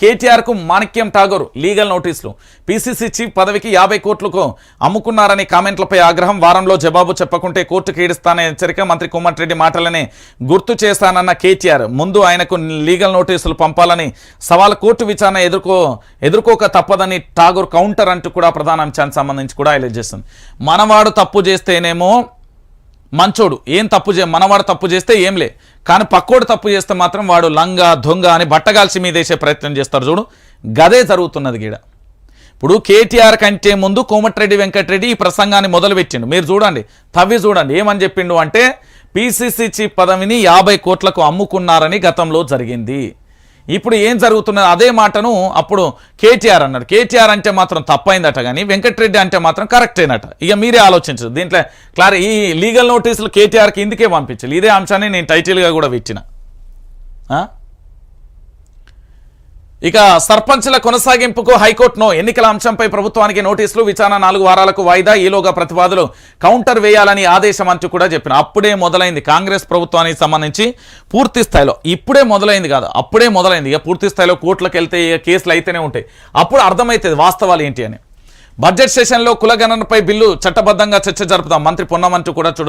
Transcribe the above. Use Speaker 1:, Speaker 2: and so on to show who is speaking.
Speaker 1: కేటీఆర్కు Manickam Tagore legal నోటీసులు. PCC chief పదవికి యాభై కోట్లకు అమ్ముకున్నారని కామెంట్లపై ఆగ్రహం వారంలో జవాబు చెప్పకుంటే కోర్టుకు ఈడుస్తానని హెచ్చరిక మంత్రి కోమటిరెడ్డి మాటలని గుర్తు చేస్తానన్న కేటీఆర్. ముందు ఆయనకు లీగల్ నోటీసులు పంపాలని సవాల్ కోర్టు విచారణ ఎదుర్కో ఎదుర్కోక తప్పదని ఠాగూర్ కౌంటర్ అంటూ కూడా ప్రధాన అంశానికి సంబంధించి కూడా హైలైట్ చేస్తుంది. మనవాడు తప్పు చేస్తేనేమో మంచోడు. ఏం తప్పు చే మనవాడు తప్పు చేస్తే ఏంలే కానీ పక్కోడు తప్పు చేస్తే మాత్రం వాడు లంగ దొంగ అని బట్టగాల్చి మీదేసే ప్రయత్నం చేస్తారు చూడు. గదే జరుగుతున్నది గీడ. ఇప్పుడు కేటీఆర్ కంటే ముందు కోమటిరెడ్డి వెంకటరెడ్డి ఈ ప్రసంగాన్ని మొదలుపెట్టిండు. మీరు చూడండి. తవ్వి చూడండి. ఏమని చెప్పిండు అంటే పీసీసీ చీఫ్ పదవిని యాభై కోట్లకు అమ్ముకున్నారని గతంలో జరిగింది. ఇప్పుడు ఏం జరుగుతున్నది? అదే మాటను అప్పుడు కేటీఆర్ అన్నాడు. కేటీఆర్ అంటే మాత్రం తప్పైందట కానీ వెంకటరెడ్డి అంటే మాత్రం కరెక్ట్ అయినట ఇక మీరే ఆలోచించదు దీంట్లో క్లారి ఈ లీగల్ నోటీసులు కేటీఆర్కి ఇందుకే పంపించాలి. ఇదే అంశాన్ని నేను టైటిల్గా కూడా పెట్టిన. ఇక సర్పంచ్ల కొనసాగింపుకు హైకోర్టును ఎన్నికల అంశంపై ప్రభుత్వానికి నోటీసులు విచారణ నాలుగు వారాలకు వాయిదా ఈలోగా ప్రతివాదులు కౌంటర్ వేయాలని ఆదేశం అంటూ కూడా చెప్పిన. అప్పుడే మొదలైంది. కాంగ్రెస్ ప్రభుత్వానికి సంబంధించి పూర్తి స్థాయిలో ఇప్పుడే మొదలైంది కాదు అప్పుడే మొదలైంది. ఇక పూర్తి స్థాయిలో కోర్టులకు వెళ్తే ఇక కేసులు అయితేనే ఉంటాయి. అప్పుడు అర్థమవుతుంది వాస్తవాలు ఏంటి అని. బడ్జెట్ సెషన్లో కులగణనపై బిల్లు చట్టబద్ధంగా చర్చ జరుపుతాం. మంత్రి పొన్నమంటూ కూడా చూడ